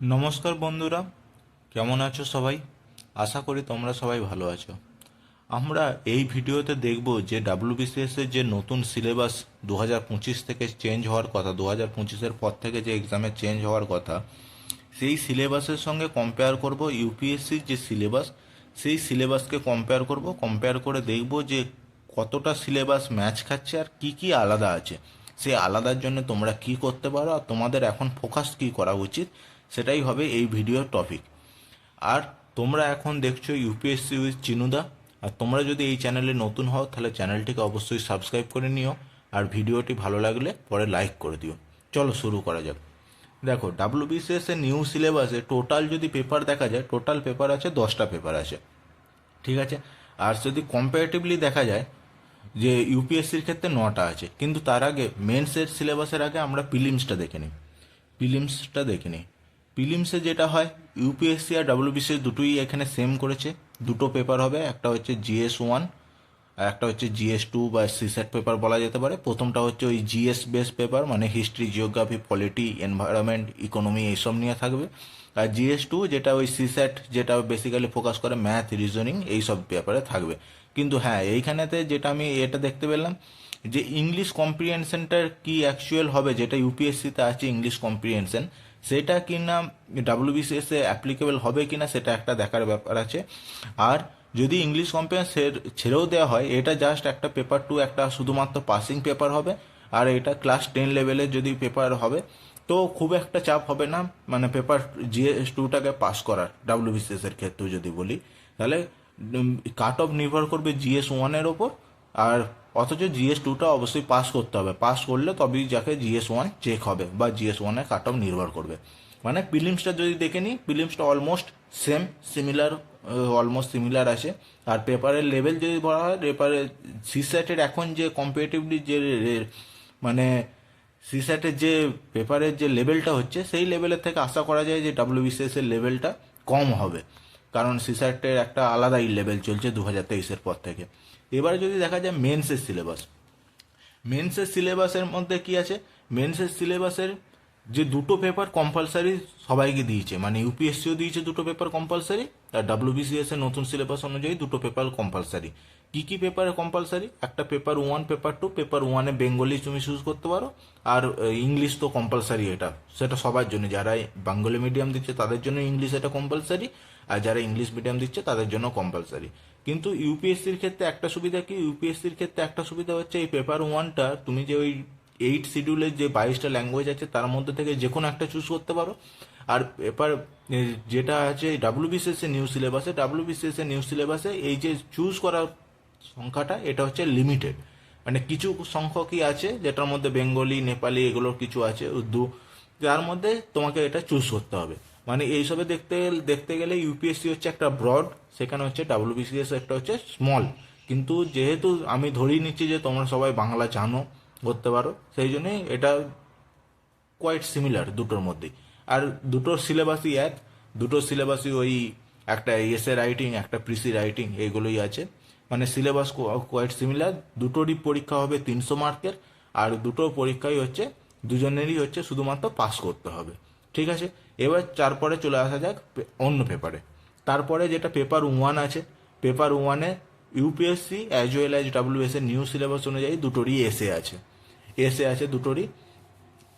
নমস্কার বন্ধুরা, কেমন আছো সবাই? আশা করি তোমরা সবাই ভালো আছো। আমরা এই ভিডিওতে দেখব যে ডাব্লিউবিসিএস এর যে নতুন সিলেবাস দু হাজার পঁচিশ থেকে চেঞ্জ হওয়ার কথা দু হাজার পঁচিশের পর থেকে যে এক্সামে চেঞ্জ হওয়ার কথা, সেই সিলেবাসের সঙ্গে কম্পেয়ার করব ইউপিএসসির যে সিলেবাস সেই সিলেবাসকে কম্পেয়ার করব। কম্পেয়ার করে দেখব যে কতটা সিলেবাস ম্যাচ খাচ্ছে আর কি কি আলাদা আছে। সেই আলাদার জন্য তোমরা কি করতে পারো আর তোমাদের এখন ফোকাস কি করা উচিত সেটাই হবে এই ভিডিওর টপিক আর তোমরা এখন দেখছ ইউপিএসসি উইথ চিনুদা আর তোমরা যদি এই চ্যানেলে নতুন হও, তাহলে চ্যানেলটিকে অবশ্যই সাবস্ক্রাইব করে নিও। আর ভিডিওটি ভালো লাগলে পরে লাইক করে দিও। চলো শুরু করা যাক। দেখো ডাব্লিউবিসিএস এর নিউ সিলেবাসে টোটাল যদি পেপার দেখা যায় টোটাল পেপার আছে, দশটা পেপার আছে। ঠিক আছে? আর যদি কম্পারেটিভলি দেখা যায়, যে ইউপিএসসির ক্ষেত্রে নটা আছে। কিন্তু তার আগে মেন্সের সিলেবাসের আগে আমরা প্রিলিমসটা দেখে নিই। প্রিলিমসটা দেখে নিই। প্রিলিমসে যেটা হয় ইউপিএসসি আর ডাব্লিউবিসি দুটোই এখানে সেম করেছে। দুটো পেপার হবে, একটা হচ্ছে জিএস ওয়ান আর একটা হচ্ছে জিএস টু বা সিসেট পেপার বলা যেতে পারে। প্রথমটা হচ্ছে ওই জিএস বেস পেপার মানে history geography polity environment economy এইসব নিয়ে থাকবে। আর জিএস টু যেটা ওই সিসেট যেটা বেসিক্যালি ফোকাস করে ম্যাথ রিজনিং এইসব পেপারে থাকবে। কিন্তু হ্যাঁ এইখানেতে যেটা আমি এটা দেখতে পেলাম, যে ইংলিশ কম্প্রিহেনশনটার কি অ্যাকচুয়াল হবে, যেটা ইউপিএসসিতে আছে ইংলিশ কম্প্রিহেনশন সেটা কিনা ডাব্লিউবিসিএস এ অ্যাপ্লিকেবল হবে কিনা সেটা একটা দেখার ব্যাপার আছে। আর যদি ইংলিশ কম্প্রিহেনশন ছেড়েও দেওয়া হয়, এটা জাস্ট একটা পেপার টু একটা শুধুমাত্র পাসিং পেপার হবে। আর এটা ক্লাস টেন লেভেলের যদি পেপার হবে, তো খুব একটা চাপ হবে না। মানে পেপার জিএস টুটাকে পাস করার ডাব্লিউবিসিএস এর ক্ষেত্রেও যদি বলি। তাহলে কাট অফ নির্ভর করবে জিএস ওয়ানের ওপর। আর অথচ জিএস টুটা অবশ্যই পাস করতে হবে। পাস করলে তবেই যাকে জিএস ওয়ান চেক হবে বা জিএস ওয়ানের কাট অফ নির্ভর করবে। মানে প্রিলিমসটা যদি দেখে নিই প্রিলিমসটা almost same similar almost similar আছে। আর পেপারের লেভেল যদি বলা হয় পেপারে সিস্যাটের এখন যে কম্পিটিভলি যে মানে সিস্যাটের যে পেপারের যে লেভেলটা হচ্ছে, সেই লেভেলের থেকে আশা করা যায় যে ডাব্লিউবিসিএস এর লেভেলটা কম হবে। কারণ সিস্যাটের একটা আলাদাই লেভেল চলছে দু হাজার তেইশের পর থেকে। এবারে যদি দেখা যায় মেন্সের সিলেবাস। মেন্সের সিলেবাসের মধ্যে কি আছে? মেন্সের সিলেবাসের যে দুটো পেপার কম্পালসারি সবাইকে দিয়েছে। মানে ইউপিএসসিও দিয়েছে দুটো পেপার কম্পালসারি আর ডাব্লিউবিসিএস এর নতুন সিলেবাস অনুযায়ী দুটো পেপার কম্পালসারি কি কি পেপার কম্পালসারি একটা paper one paper two paper ওয়ানে বেঙ্গলি তুমি চুজ করতে পারো, আর ইংলিশ তো কম্পালসারি এটা। সেটা সবার জন্য যারা বাঙ্গলি মিডিয়াম দিচ্ছে তাদের জন্য ইংলিশ এটা কম্পালসারি আর যারা ইংলিশ মিডিয়াম দিচ্ছে, তাদের জন্য কম্পালসারি কিন্তু ইউপিএসসির ক্ষেত্রে একটা সুবিধা কি? ইউপিএসসির ক্ষেত্রে একটা সুবিধা হচ্ছে, এই পেপার ওয়ানটা তুমি যে ওই এইট শিডিউলের যে বাইশটা ল্যাঙ্গুয়েজ আছে, তার মধ্যে থেকে যে কোনো একটা চুজ করতে পারো। আর পেপার যেটা আছে ডাব্লিউবিসিএস এর নিউ সিলেবাসে ডাব্লিউবিসিএস এর নিউ সিলেবাসে এই যে চুজ করার সংখ্যাটা, এটা হচ্ছে লিমিটেড মানে কিছু সংখ্যকই আছে, যেটার মধ্যে বেঙ্গলি নেপালি এগুলোর কিছু আছে, উর্দু, যার মধ্যে তোমাকে এটা চুজ করতে হবে। মানে এইসবে দেখতে দেখতে গেলে ইউপিএসসি হচ্ছে একটা ব্রড সেখানে হচ্ছে ডাব্লিউবিসিএস একটা হচ্ছে স্মল কিন্তু যেহেতু আমি ধরেই নিচ্ছি যে তোমরা সবাই বাংলা জানো, করতে পারো, সেই জন্যই এটা কোয়াইট সিমিলার দুটোর মধ্যেই আর দুটোর সিলেবাসই এক, দুটোর সিলেবাসই ওই একটা এসে রাইটিং একটা প্রিসি রাইটিং এইগুলোই আছে। মানে সিলেবাস কোয়াইট সিমিলার দুটোরই পরীক্ষা হবে তিনশো মার্কের, আর দুটো পরীক্ষাই হচ্ছে, দুজনেরই হচ্ছে শুধুমাত্র পাস করতে হবে। ঠিক আছে? এবার তারপরে চলে আসা যাক অন্য পেপারে তারপরে যেটা পেপার ওয়ান আছে পেপার ওয়ানে UPSC as well as WS এর নিউ সিলেবাস অনুযায়ী দুটোরই এসে আছে। এসে আছে দুটোরই।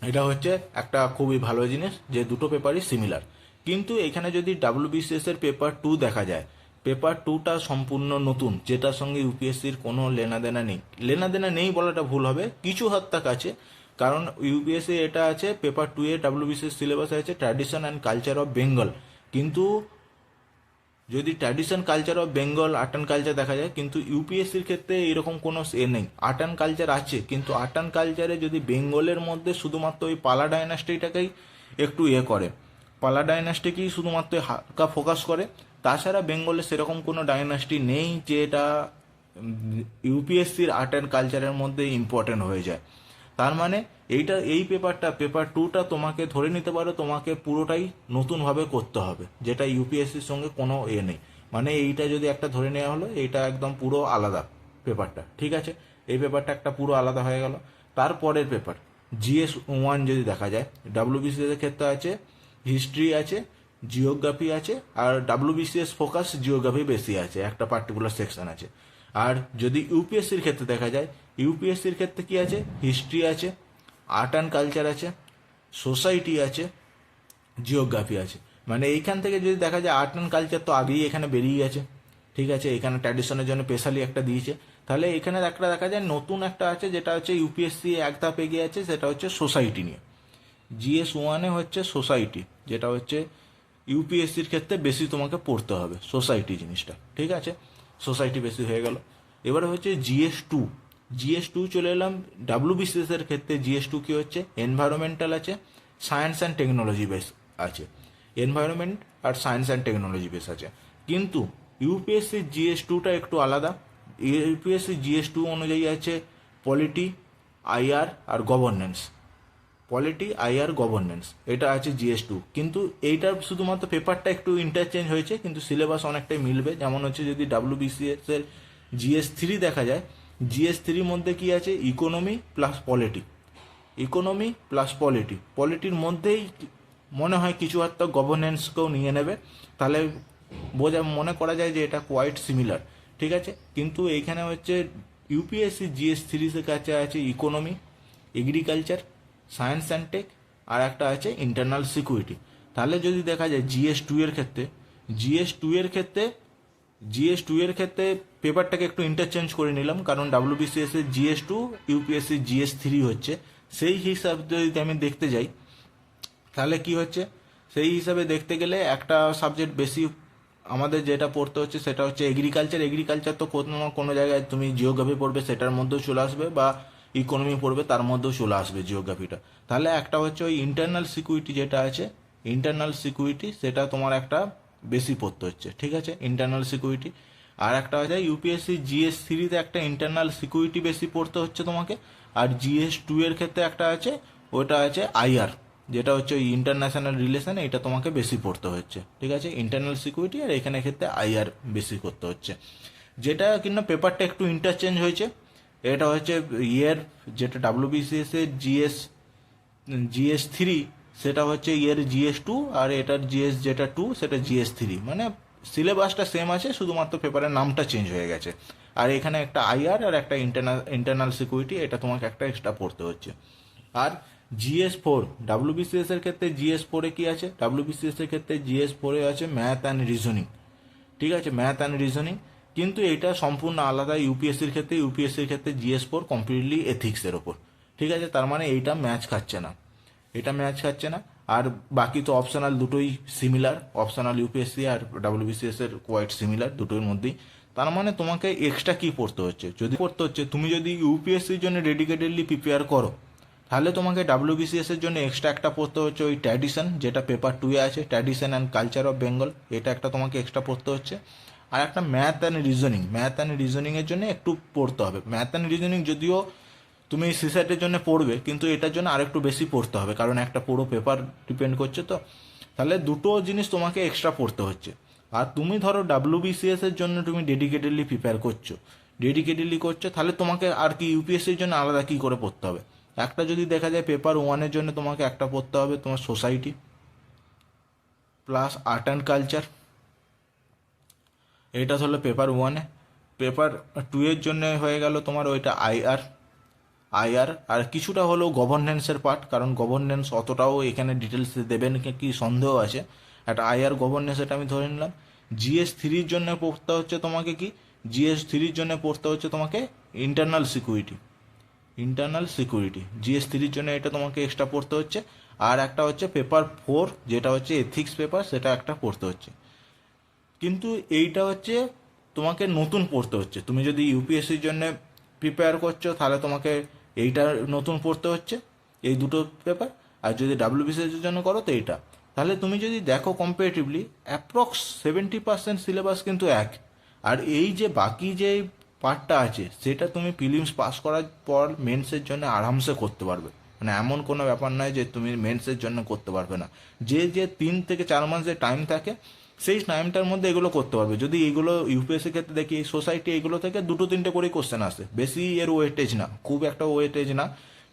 এটা হচ্ছে একটা খুবই ভালো জিনিস যে দুটো পেপারই সিমিলার কিন্তু এখানে যদি ডাব্লিউবিসিএস এর পেপার টু দেখা যায় পেপার টুটা সম্পূর্ণ নতুন, যেটার সঙ্গে ইউপিএসসির কোনো লেনাদেনা নেই। লেনাদেনা নেই বলাটা ভুল হবে, কিছু হাত তাক আছে কারণ ইউপিএসসি এটা আছে পেপার টু এ ডাব্লিউবিসিএস সিলেবাস আছে tradition and culture of Bengal কিন্তু যদি tradition culture of Bengal art and culture দেখা যায়, কিন্তু ইউপিএসসির ক্ষেত্রে এরকম কোনো এ নেই। আর্ট অ্যান্ড কালচার আছে, কিন্তু আর্ট অ্যান্ড কালচারে যদি বেঙ্গলের মধ্যে শুধুমাত্র ওই পালা ডাইনাস্টিটাকেই একটু ইয়ে করে। পালা ডাইনাস্টিকেই শুধুমাত্র হালকা ফোকাস করে। তাছাড়া বেঙ্গলে সেরকম কোনো ডাইনাস্টি নেই, যেটা ইউপিএসসির আর্ট অ্যান্ড কালচারের মধ্যে ইম্পর্টেন্ট হয়ে যায়। তার মানে এইটা, এই পেপারটা পেপার টুটা তোমাকে ধরে নিতে পারো, তোমাকে পুরোটাই নতুনভাবে করতে হবে, যেটা ইউপিএসসির সঙ্গে কোনো এ নেই। মানে এইটা যদি একটা ধরে নেওয়া হলো, এইটা একদম পুরো আলাদা পেপারটা ঠিক আছে? এই পেপারটা একটা পুরো আলাদা হয়ে গেল। তারপরের পেপার জিএস ওয়ান যদি দেখা যায় ডাব্লিউবিসিএস এর ক্ষেত্রে আছে হিস্ট্রি আছে জিওগ্রাফি আছে, আর ডাব্লিউবিসিএস ফোকাস জিওগ্রাফি বেশি আছে, একটা পার্টিকুলার সেকশন আছে। আর যদি ইউপিএসসির ক্ষেত্রে দেখা যায় ইউপিএসসির ক্ষেত্রে কি আছে? হিস্ট্রি আছে আর্ট অ্যান্ড কালচার আছে সোসাইটি আছে জিওগ্রাফি আছে। মানে এইখান থেকে যদি দেখা যায় আর্ট অ্যান্ড কালচার তো আগেই এখানে বেরিয়ে গেছে ঠিক আছে? এখানে ট্র্যাডিশনের জন্য স্পেশালি একটা দিয়েছে। তাহলে এখানে একটা দেখা যায়, নতুন একটা আছে, যেটা হচ্ছে ইউপিএসসি এক ধাপ এগিয়ে আছে, সেটা হচ্ছে সোসাইটি নিয়ে। জিএস ওয়ানে হচ্ছে সোসাইটি যেটা হচ্ছে ইউপিএসসির ক্ষেত্রে বেশি তোমাকে পড়তে হবে সোসাইটি জিনিসটা। ঠিক আছে? সোসাইটি বেশি হয়ে গেল। এবারে হচ্ছে জিএস টু। জিএস টু চলে এলাম ডাব্লিউবিসিএস এর ক্ষেত্রে। জিএস টু কি হচ্ছে? এনভায়রনমেন্টাল আছে সায়েন্স অ্যান্ড টেকনোলজি বেস আছে। এনভায়রনমেন্ট আর সায়েন্স অ্যান্ড টেকনোলজি বেস আছে। কিন্তু ইউপিএসসি জিএস টুটা একটু আলাদা। ইউপিএসসি জিএস টু অনুযায়ী আছে পলিটি আইআর আর গভর্নেন্স পলিটি আইআর গভর্নেন্স এটা আছে জিএস টু কিন্তু এইটার শুধুমাত্র পেপারটা একটু ইন্টারচেঞ্জ হয়েছে, কিন্তু সিলেবাস অনেকটাই মিলবে। যেমন হচ্ছে যদি ডাব্লিউবিসিএস এর জিএস থ্রি দেখা যায় জিএস থ্রির মধ্যে কি আছে? Economy plus polity economy plus polity পলিটির মধ্যেই মনে হয় কিছু একটা গভর্নেন্সকেও নিয়ে নেবে। তাহলে বোঝা, মনে করা যায় যে এটা কোয়াইট সিমিলার ঠিক আছে? কিন্তু এইখানে হচ্ছে ইউপিএসসি জিএস থ্রিসের কাছে আছে economy agriculture science and tech আর একটা আছে ইন্টারনাল সিকিউরিটি তাহলে যদি দেখা যায় জিএস টু এর ক্ষেত্রে জিএস টু এর ক্ষেত্রে জিএস টু এর ক্ষেত্রে পেপারটাকে একটু ইন্টারচেঞ্জ করে নিলাম, কারণ ডাব্লিউবিসিএস এর GS two UPSC GS three হচ্ছে। সেই হিসাব যদি আমি দেখতে যাই, তাহলে কি হচ্ছে? সেই হিসাবে দেখতে গেলে একটা সাবজেক্ট বেশি আমাদের যেটা পড়তে হচ্ছে, সেটা হচ্ছে এগ্রিকালচার এগ্রিকালচার তো কোনো কোনো জায়গায় তুমি জিওগ্রাফি পড়বে, সেটার মধ্যেও চলে আসবে, বা ইকোনমি পড়বে, তার মধ্যেও চলে আসবে জিওগ্রাফিটা তাহলে একটা হচ্ছে ওই ইন্টারনাল সিকিউরিটি যেটা আছে ইন্টারনাল সিকিউরিটি সেটা তোমার একটা বেশি পড়তে হচ্ছে, ঠিক আছে? ইন্টারনাল সিকিউরিটি আর একটা হচ্ছে ইউপিএসসি জিএস থ্রিতে একটা ইন্টারনাল সিকিউরিটি বেশি পড়তে হচ্ছে তোমাকে, আর জিএস টু এর ক্ষেত্রে একটা আছে, ওটা আছে আইআর যেটা হচ্ছে ওই ইন্টারন্যাশনাল রিলেশন এটা তোমাকে বেশি পড়তে হচ্ছে, ঠিক আছে? ইন্টারনাল সিকিউরিটি আর এখানে ক্ষেত্রে আইআর বেশি করতে হচ্ছে। যেটা কিন্তু পেপারটা একটু ইন্টারচেঞ্জ হয়েছে এটা হচ্ছে ইয়ের যেটা ডাব্লিউবিসিএস এর জিএস জিএস থ্রি সেটা হচ্ছে ইয়ের জিএস টু আর এটার জিএস যেটা টু সেটা জিএস থ্রি মানে সিলেবাসটা সেম আছে, শুধুমাত্র পেপারের নামটা চেঞ্জ হয়ে গেছে। আর এখানে একটা আইআর আর একটা ইন্টারনাল ইন্টারনাল সিকিউরিটি এটা তোমাকে একটা এক্সট্রা পড়তে হচ্ছে। আর জিএস ফোর ডাব্লিউবিসিএস এর ক্ষেত্রে জিএস ফোরে কি আছে? ডাব্লিউবিসিএস এর ক্ষেত্রে জিএস ফোরে আছে ম্যাথ অ্যান্ড রিজনিং ঠিক আছে? ম্যাথ অ্যান্ড রিজনিং কিন্তু এটা সম্পূর্ণ আলাদা ইউপিএসসির ক্ষেত্রে ইউপিএসসির ক্ষেত্রে জিএস ফোর কমপ্লিটলি এথিক্সের ওপর। ঠিক আছে? তার মানে এইটা ম্যাচ খাচ্ছে না। এটা ম্যাচ খাচ্ছে না। আর বাকি তো অপশনাল দুটোই সিমিলার অপশনাল ইউপিএসসি আর ডাব্লিউবিসিএস এর কোয়াইট সিমিলার দুটোর মধ্যেই। তার মানে তোমাকে এক্সট্রা কি পড়তে হচ্ছে? যদি পড়তে হচ্ছে, তুমি যদি ইউপিএসসির জন্য ডেডিকেটেডলি প্রিপেয়ার করো, তাহলে তোমাকে ডাব্লিউবিসিএস এর জন্য এক্সট্রা একটা পড়তে হচ্ছে ওই ট্র্যাডিশন যেটা পেপার টুয়ে আছে tradition and culture of Bengal এটা একটা তোমাকে এক্সট্রা পড়তে হচ্ছে। আর একটা math and reasoning math and রিজনিংয়ের জন্য একটু পড়তে হবে। ম্যাথ অ্যান্ড রিজনিং যদিও তুমি সিসেটের জন্য পড়বে, কিন্তু এটার জন্য আরেকটু বেশি পড়তে হবে, কারণ একটা পুরো পেপার ডিপেন্ড করছে তো। তাহলে দুটো জিনিস তোমাকে এক্সট্রা পড়তে হচ্ছে। আর তুমি ধরো ডাব্লিউবিসিএস এর জন্য তুমি ডেডিকেটেডলি প্রিপেয়ার করছ। ডেডিকেটেডলি করছ, তাহলে তোমাকে আর কি ইউপিএসসির জন্য আলাদা কী করে পড়তে হবে? একটা যদি দেখা যায় পেপার ওয়ানের জন্য তোমাকে একটা পড়তে হবে তোমার society plus art and culture এটা হলো পেপার ওয়ানে পেপার টু এর জন্য হয়ে গেল তোমার ওইটা আইআর আইআর আর কিছুটা হলেও গভর্নেন্সের পার্ট কারণ গভর্নেন্স অতটাও এখানে ডিটেলস দেবেন কি সন্দেহ আছে। একটা আইআর গভর্নেন্স এটা আমি ধরে নিলাম। জিএস থ্রির জন্য পড়তে হচ্ছে তোমাকে কি? জিএস থ্রির জন্য পড়তে হচ্ছে তোমাকে internal security internal security GS থ্রির জন্য এটা তোমাকে এক্সট্রা পড়তে হচ্ছে। আর একটা হচ্ছে পেপার ফোর যেটা হচ্ছে এথিক্স পেপার সেটা একটা পড়তে হচ্ছে। কিন্তু এইটা হচ্ছে তোমাকে নতুন পড়তে হচ্ছে। তুমি যদি ইউপিএসসির জন্য প্রিপেয়ার করছ, তাহলে তোমাকে এইটা নতুন পড়তে হচ্ছে, এই দুটো পেপার আর যদি ডাব্লিউবিসিএস এর জন্য করো তো এইটা। তাহলে তুমি যদি দেখো comparatively approx seventy percent syllabus কিন্তু এক। আর এই যে বাকি যে পার্টটা আছে, সেটা তুমি প্রিলিমস পাস করার পর মেন্সের জন্য আরামসে করতে পারবে। মানে এমন কোনো ব্যাপার নয় যে তুমি মেন্সের জন্য করতে পারবে না। যে যে তিন থেকে চার মাস যে টাইম থাকে সেই টাইমটার মধ্যে এগুলো করতে পারবে। যদি এগুলো ইউপিএসসি ক্ষেত্রে দেখি সোসাইটি এগুলো থেকে দুটো তিনটে করে কোশ্চেন আসে। বেশি এর ওয়েটেজ না, খুব একটা ওয়েটেজ না।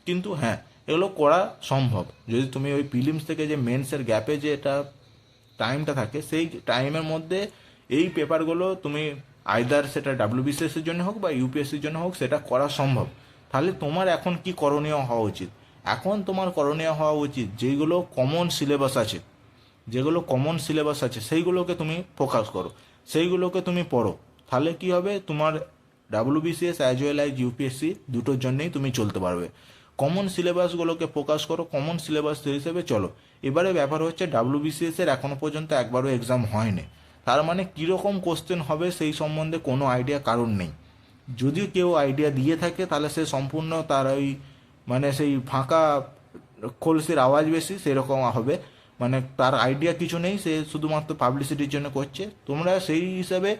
কিন্তু হ্যাঁ এগুলো করা সম্ভব। যদি তুমি ওই প্রিলিমস থেকে যে মেন্সের গ্যাপে যে এটা টাইমটা থাকে, সেই টাইমের মধ্যে এই পেপারগুলো তুমি আইদার সেটা ডাব্লিউবিসিএস এর জন্য হোক বা ইউপিএসসির জন্য হোক, সেটা করা সম্ভব। তাহলে তোমার এখন কি করণীয় হওয়া উচিত? এখন তোমার করণীয় হওয়া উচিত যেগুলো কমন সিলেবাস আছে। যেগুলো কমন সিলেবাস আছে, সেইগুলোকে তুমি ফোকাস করো। সেইগুলোকে তুমি পড়ো। তাহলে কি হবে? তোমার WBCS as well as UPSC দুটোর জন্যই তুমি চলতে পারবে। কমন সিলেবাসগুলোকে ফোকাস করো কমন সিলেবাস হিসেবে চলো। এবারে ব্যাপার হচ্ছে ডাব্লিউবিসিএস এর এখনও পর্যন্ত একবারও এক্সাম হয়নি। তার মানে কীরকম কোশ্চেন হবে সেই সম্বন্ধে কোনো আইডিয়া কারণ নেই। যদি কেউ আইডিয়া দিয়ে থাকে, তাহলে সে সম্পূর্ণ তার ওই মানে সেই ফাঁকা কলসির আওয়াজ বেশি, সেরকম হবে। মানে তার আইডিয়া কিছু নেই, সে শুধুমাত্র পাবলিসিটির জন্য করছে। তোমরা সেই হিসাবে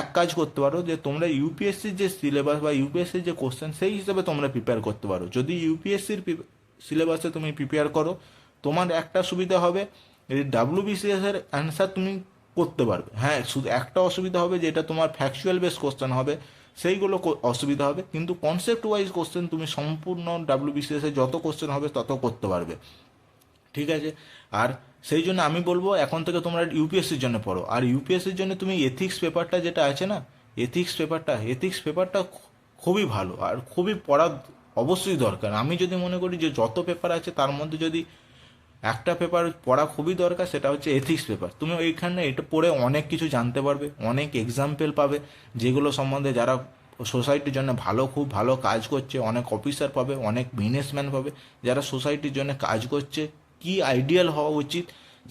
এক কাজ করতে পারো যে, তোমরা ইউপিএসসির যে সিলেবাস বা ইউপিএসসির যে কোশ্চেন সেই হিসাবে তোমরা প্রিপেয়ার করতে পারো। যদি ইউপিএসসির সিলেবাসে তুমি প্রিপেয়ার করো, তোমার একটা সুবিধা হবে, এই ডাব্লিউবিসিএস এর অ্যান্সার তুমি করতে পারবে। হ্যাঁ শুধু একটা অসুবিধা হবে যেটা তোমার ফ্যাকচুয়াল বেস কোশ্চেন হবে, সেইগুলো অসুবিধা হবে। কিন্তু কনসেপ্ট ওয়াইজ কোশ্চেন তুমি সম্পূর্ণ ডাব্লিউবিসিএস এর যত কোশ্চেন হবে, তত করতে পারবে। ঠিক আছে? আর সেই জন্য আমি বলব, এখন থেকে তোমরা ইউপিএসসির জন্য পড়ো। আর ইউপিএসসির জন্য তুমি এথিক্স পেপারটা যেটা আছে না এথিক্স পেপারটা এথিক্স পেপারটা খুবই ভালো। আর খুবই পড়া অবশ্যই দরকার। আমি যদি মনে করি যে যত পেপার আছে, তার মধ্যে যদি একটা পেপার পড়া খুবই দরকার, সেটা হচ্ছে এথিক্স পেপার তুমি ওইখানে এটা পড়ে অনেক কিছু জানতে পারবে, অনেক এক্সাম্পল পাবে, যেগুলো সম্বন্ধে যারা সোসাইটির জন্য ভালো, খুব ভালো কাজ করছে, অনেক অফিসার পাবে, অনেক বিজনেসম্যান পাবে, যারা সোসাইটির জন্য কাজ করছে কি আইডিয়াল হওয়া উচিত,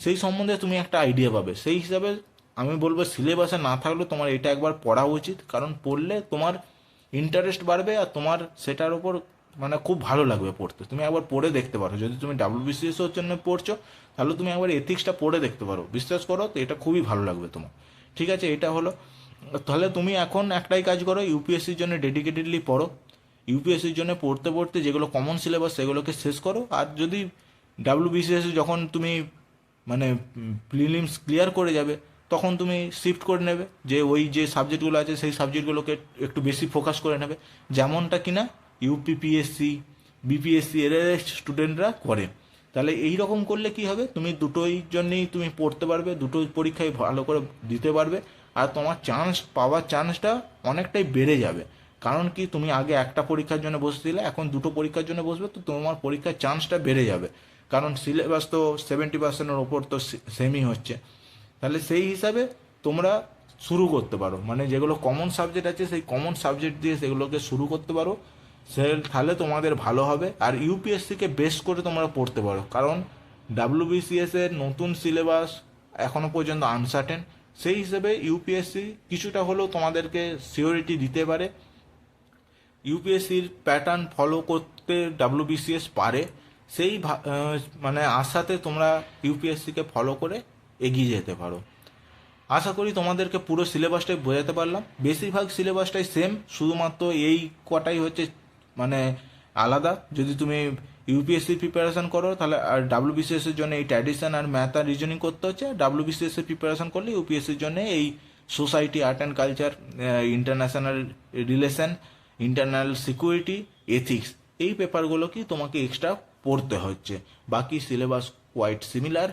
সেই সম্বন্ধে তুমি একটা আইডিয়া পাবে। সেই হিসাবে আমি বলব সিলেবাসে না থাকলেও তোমার এটা একবার পড়া উচিত, কারণ পড়লে তোমার ইন্টারেস্ট বাড়বে আর তোমার সেটার উপর মানে খুব ভালো লাগবে পড়তে। তুমি একবার পড়ে দেখতে পারো। যদি তুমি ডাব্লিউবিসিএস এর জন্য পড়ছো, তাহলে তুমি একবার এথিক্সটা পড়ে দেখতে পারো। বিশ্বাস করো তো এটা খুবই ভালো লাগবে তোমার। ঠিক আছে, এটা হলো। তাহলে তুমি এখন একটাই কাজ করো ইউপিএসসির জন্য ডেডিকেটেডলি পড়ো। ইউপিএসসির জন্য পড়তে পড়তে যেগুলো কমন সিলেবাস সেগুলোকে শেষ করো। আর যদি ডাব্লিউবিসিএস যখন তুমি মানে প্রিলিমস ক্লিয়ার করে যাবে, তখন তুমি শিফট করে নেবে যে ওই যে সাবজেক্টগুলো আছে, সেই সাবজেক্টগুলোকে একটু বেশি ফোকাস করে নেবে। যেমনটা কিনা ইউপিপিএসসি বিপিএসসি এর স্টুডেন্টরা করে। তাহলে এই রকম করলে কি হবে? তুমি দুটোই জন্যই তুমি পড়তে পারবে দুটো পরীক্ষায় ভালো করে দিতে পারবে, আর তোমার চান্স পাওয়ার চান্সটা অনেকটাই বেড়ে যাবে। কারণ কি, তুমি আগে একটা পরীক্ষার জন্য বসছিলে এখন দুটো পরীক্ষার জন্য বসবে, তো তোমার পরীক্ষার চান্সটা বেড়ে যাবে। কারণ সিলেবাস তো সেভেন্টি পার্সেন্টের ওপর তো সেমই হচ্ছে। তাহলে সেই হিসাবে তোমরা শুরু করতে পারো। মানে যেগুলো কমন সাবজেক্ট আছে, সেই কমন সাবজেক্ট দিয়ে সেগুলোকে শুরু করতে পারো। সে, তাহলে তোমাদের ভালো হবে। আর ইউপিএসসিকে বেস করে তোমরা পড়তে পারো। কারণ ডাব্লিউবিসিএস এর নতুন সিলেবাস এখনও পর্যন্ত আনসার্টেন সেই হিসেবে ইউপিএসসি কিছুটা হলেও তোমাদেরকে সিওরিটি দিতে পারে। ইউপিএসসির প্যাটার্ন ফলো করতে ডাব্লিউবিসিএস পারে। সেই মানে আশাতে তোমরা ইউপিএসসিকে ফলো করে এগিয়ে যেতে পারো। আশা করি তোমাদেরকে পুরো সিলেবাসটাই বোঝাতে পারলাম। বেশিরভাগ সিলেবাসটাই সেম শুধুমাত্র এই কটাই হচ্ছে মানে আলাদা। যদি তুমি ইউপিএসসি প্রিপারেশন করো, তাহলে আর ডাব্লিউবিসিএস এর জন্য এই ট্র্যাডিশন আর ম্যাথ আর রিজনিং করতে হচ্ছে। ডাব্লিউবিসিএস এর প্রিপারেশন করলে ইউপিএসসির জন্য এই society art and culture international relation internal security ethics এই পেপারগুলো কি তোমাকে এক্সট্রা পড়তে হচ্ছে। বাকি সিলেবাস কোয়াইট সিমিলার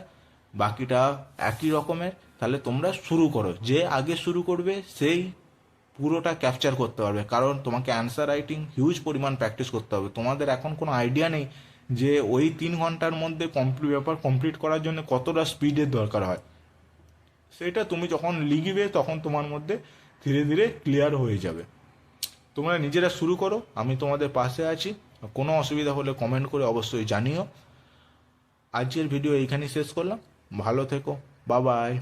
বাকিটা একই রকমের। তাহলে তোমরা শুরু করো। যে আগে শুরু করবে, সেই পুরোটা ক্যাপচার করতে পারবে। কারণ তোমাকে অ্যান্সার রাইটিং হিউজ পরিমাণ প্র্যাকটিস করতে হবে। তোমাদের এখন কোনো আইডিয়া নেই যে ওই তিন ঘণ্টার মধ্যে কমপ্লিট ব্যাপার কমপ্লিট করার জন্য কতটা স্পিডের দরকার হয়। সেটা তুমি যখন লিখবে, তখন তোমার মধ্যে ধীরে ধীরে ক্লিয়ার হয়ে যাবে। তোমরা নিজেরা শুরু করো। আমি তোমাদের পাশে আছি। কোনো অসুবিধা হলে কমেন্ট করে অবশ্যই জানিও। আজকের ভিডিও এইখানেই শেষ করলাম। ভালো থেকো। বাবাই